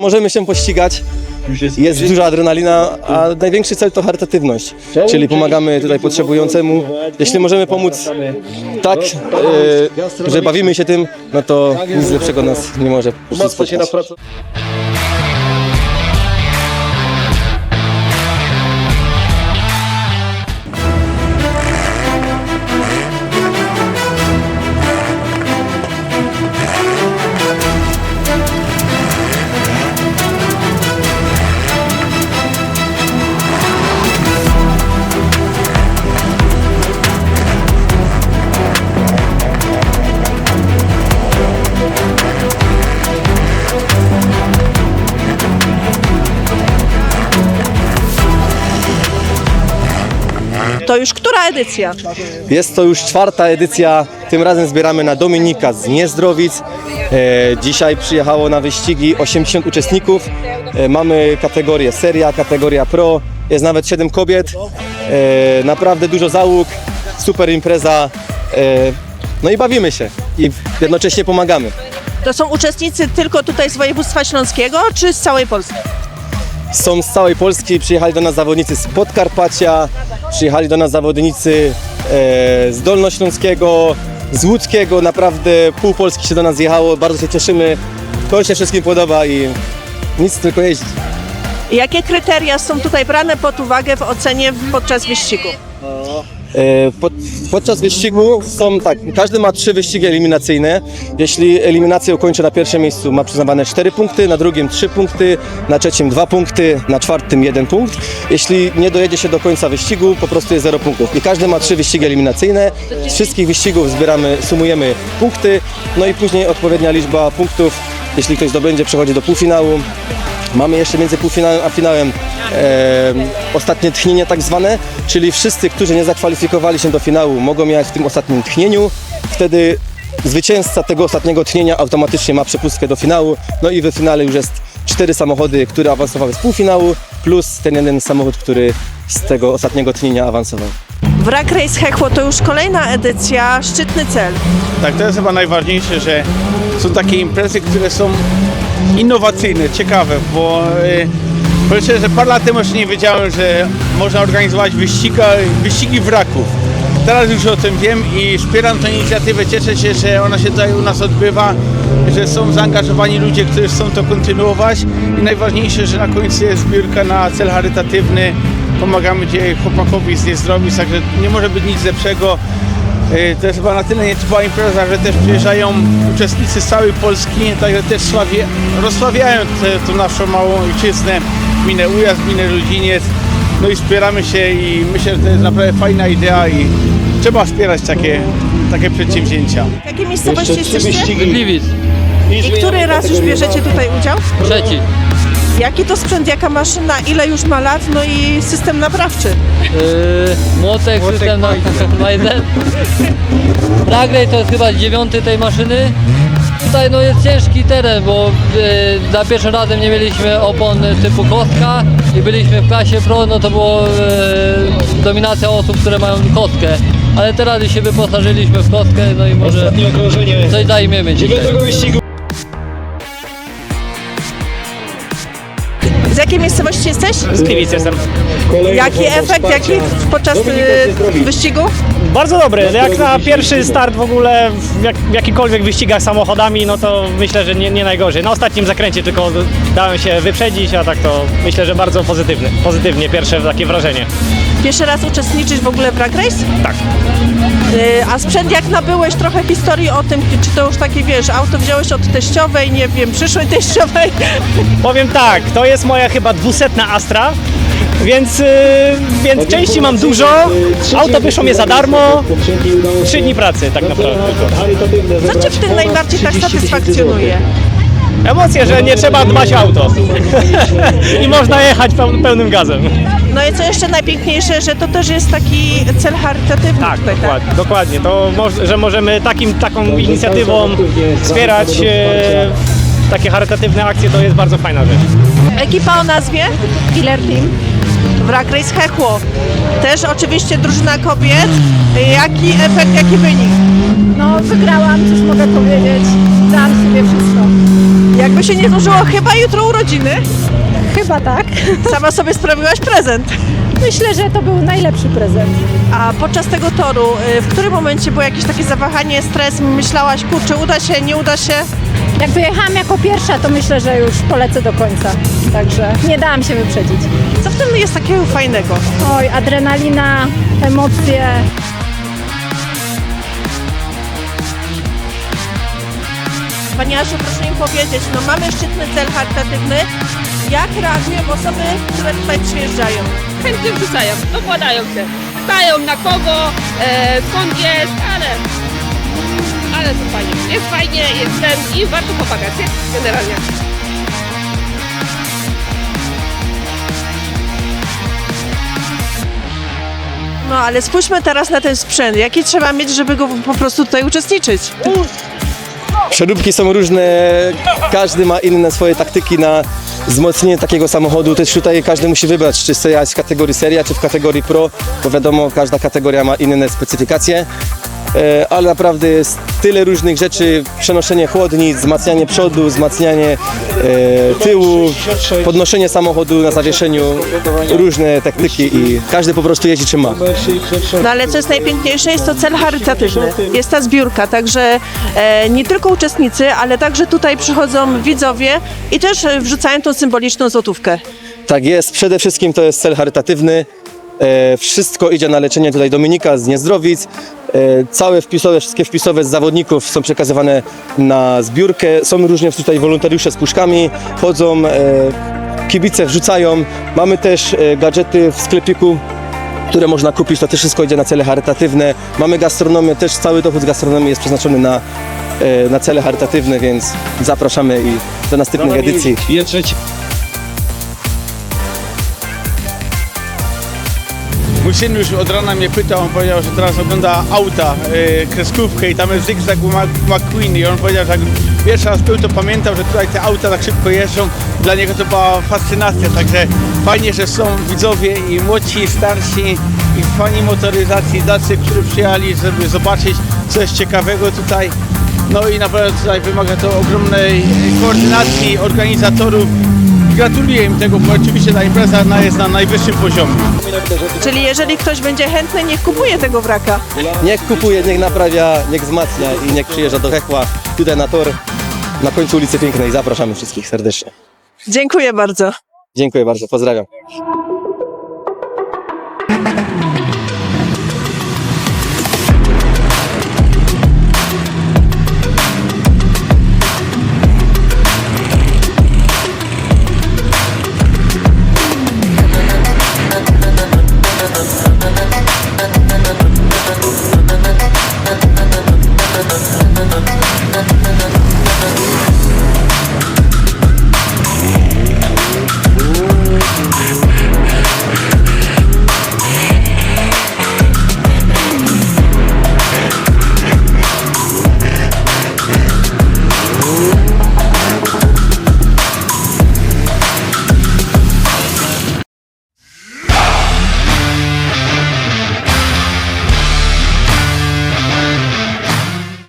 Możemy się pościgać, jest duża adrenalina, a największy cel to charytatywność, czyli pomagamy tutaj potrzebującemu. Jeśli możemy pomóc tak, e, że bawimy się tym, no to nic lepszego nas nie może spotkać. To już która edycja? Jest to już czwarta edycja, tym razem zbieramy na Dominika z Niezdrowic. E, dzisiaj przyjechało na wyścigi 80 uczestników. E, mamy kategorię seria, kategoria pro, jest nawet 7 kobiet. E, naprawdę dużo załóg, super impreza. E, no i bawimy się i jednocześnie pomagamy. To są uczestnicy tylko tutaj z województwa śląskiego, czy z całej Polski? Są z całej Polski, przyjechali do nas zawodnicy z Podkarpacia, przyjechali do nas zawodnicy e, z Dolnośląskiego, z Łódzkiego, naprawdę pół Polski się do nas zjechało, bardzo się cieszymy, to się wszystkim podoba i nic tylko jeździć. Jakie kryteria są tutaj brane pod uwagę w ocenie podczas wyścigu? E, Pod, podczas wyścigu są tak, każdy ma trzy wyścigi eliminacyjne. Jeśli eliminację ukończy na pierwszym miejscu, ma przyznawane 4 punkty, na drugim 3 punkty, na trzecim 2 punkty, na czwartym 1 punkt. Jeśli nie dojedzie się do końca wyścigu, po prostu jest 0 punktów. I każdy ma trzy wyścigi eliminacyjne. Z wszystkich wyścigów zbieramy, sumujemy punkty, no i później odpowiednia liczba punktów. Jeśli ktoś zdobędzie, przechodzi do półfinału. Mamy jeszcze między półfinałem a finałem e, ostatnie tchnienie tak zwane, czyli wszyscy, którzy nie zakwalifikowali się do finału mogą jechać w tym ostatnim tchnieniu. Wtedy zwycięzca tego ostatniego tchnienia automatycznie ma przepustkę do finału. No i we finale już jest cztery samochody, które awansowały z półfinału, plus ten jeden samochód, który z tego ostatniego tchnienia awansował. Wrak Race Hechło to już kolejna edycja, szczytny cel. Tak, to jest chyba najważniejsze, że są takie imprezy, które są innowacyjne, ciekawe, bo yy, powiem szczerze, że parę lat temu jeszcze nie wiedziałem, że można organizować wyściga, wyścigi wraków. Teraz już o tym wiem i wspieram tę inicjatywę. Cieszę się, że ona się tutaj u nas odbywa, że są zaangażowani ludzie, którzy chcą to kontynuować i najważniejsze, że na końcu jest zbiórka na cel charytatywny. Pomagamy chłopakowi z niezdrowic, także nie może być nic lepszego. Y, To jest chyba na tyle nietypowa impreza, że też przyjeżdżają uczestnicy z całej Polski, także też sławie, rozsławiają tę tą naszą małą ojczyznę, gminę Ujazd, gminę Ludziniec. No i wspieramy się i myślę, że to jest naprawdę fajna idea i trzeba wspierać takie, takie przedsięwzięcia. W jakiej miejscowości jesteście? Gliwic, I który raz już bierzecie tutaj udział? trzeci. Jaki to sprzęt, jaka maszyna, ile już ma lat, no i system naprawczy? Yy, młotek, system na Majder. Nagraj to jest chyba dziewiąty tej maszyny. Tutaj no jest ciężki teren, bo yy, za pierwszym razem nie mieliśmy opon typu kostka i byliśmy w klasie pro, no to było yy, dominacja osób, które mają kostkę. Ale teraz się wyposażyliśmy w kostkę, no i może coś zajmiemy dzisiaj. Jakiej miejscowości jesteś? Z Gliwic jestem. Jaki efekt, jaki podczas y, wyścigu? Bardzo dobry. Jak na pierwszy start w ogóle w, jak, w jakichkolwiek wyścigach samochodami, no to myślę, że nie, nie najgorzej. Na ostatnim zakręcie tylko dałem się wyprzedzić, a tak to myślę, że bardzo pozytywny. Pozytywnie pierwsze takie wrażenie. Pierwszy raz uczestniczysz w ogóle w Wrak Race? Tak. Y, A sprzęt jak nabyłeś trochę historii o tym, czy to już takie wiesz, auto wziąłeś od teściowej, nie wiem, przyszłej teściowej? Powiem tak, to jest moja chyba dwusetna Astra. Więc, yy, więc części mam dużo, auto wyszło mnie za darmo, trzy dni pracy tak naprawdę tylko. Co cię w tym najbardziej tak satysfakcjonuje? Emocje, że nie trzeba dbać o auto i można jechać peł- pełnym gazem. No i co jeszcze najpiękniejsze, że to też jest taki cel charytatywny Tak, tutaj, dokładnie, dokładnie. To że możemy takim, taką inicjatywą wspierać e, takie charytatywne akcje, to jest bardzo fajna rzecz. Ekipa o nazwie? Killer Team. Wrak Race Hechło. Też oczywiście drużyna kobiet. Jaki efekt, jaki wynik? No wygrałam, cóż mogę powiedzieć. Dałam sobie wszystko. Jakby się nie złożyło, chyba jutro urodziny. Chyba tak. Sama sobie sprawiłaś prezent. Myślę, że to był najlepszy prezent. A podczas tego toru, y, w którym momencie było jakieś takie zawahanie, stres, myślałaś, kurczę, uda się, nie uda się? Jak wyjechałam jako pierwsza, to myślę, że już polecę do końca. Także nie dałam się wyprzedzić. Co w tym jest takiego fajnego? Oj, adrenalina, emocje. Pani Asiu, proszę mi powiedzieć, no mamy szczytny cel charytatywny. Jak reagują osoby, które tutaj przyjeżdżają? chętnie wrzucają, dokładają się. Pytają na kogo, e, skąd jest, ale, ale to fajnie. Jest fajnie, jest ten i warto pomagać, nie? Generalnie. No ale spójrzmy teraz na ten sprzęt. Jaki trzeba mieć, żeby go po prostu tutaj uczestniczyć? Przeróbki są różne, każdy ma inne swoje taktyki na wzmocnienie takiego samochodu. Też tutaj każdy musi wybrać, czy chce jechać w kategorii seria, czy w kategorii pro, bo wiadomo, każda kategoria ma inne specyfikacje. E, Ale naprawdę jest tyle różnych rzeczy, przenoszenie chłodnic, wzmacnianie przodu, wzmacnianie e, tyłu, podnoszenie samochodu na zawieszeniu, różne taktyki i każdy po prostu jeździ czym ma. No ale co jest najpiękniejsze, jest to cel charytatywny. Jest ta zbiórka, także e, nie tylko uczestnicy, ale także tutaj przychodzą widzowie i też wrzucają tą symboliczną złotówkę. Tak jest, przede wszystkim to jest cel charytatywny. E, wszystko idzie na leczenie tutaj Dominika z Niezdrowic. E, całe wpisowe, wszystkie wpisowe z zawodników są przekazywane na zbiórkę. Są różnie tutaj wolontariusze z puszkami, chodzą, e, kibice wrzucają. Mamy też gadżety w sklepiku, które można kupić. To też wszystko idzie na cele charytatywne. Mamy gastronomię, też cały dochód z gastronomii jest przeznaczony na, na cele charytatywne, więc zapraszamy i do następnych edycji. Mój syn już od rana mnie pytał, on powiedział, że teraz ogląda auta, yy, kreskówkę i tam jest Mac- McQueen i on powiedział, że jak pierwszy raz był, to pamiętał, że tutaj te auta tak szybko jeżdżą. Dla niego to była fascynacja, także fajnie, że są widzowie i młodsi, i starsi i fani motoryzacji, tacy, którzy przyjechali, żeby zobaczyć coś ciekawego tutaj. No i naprawdę tutaj wymaga to ogromnej koordynacji organizatorów. Gratuluję im tego, bo oczywiście ta impreza na- jest na najwyższym poziomie. Czyli jeżeli ktoś będzie chętny, niech kupuje tego wraka. Niech kupuje, niech naprawia, niech wzmacnia i niech przyjeżdża do Hechła, tutaj na tor, na końcu ulicy Pięknej. Zapraszamy wszystkich serdecznie. Dziękuję bardzo. Dziękuję bardzo, pozdrawiam.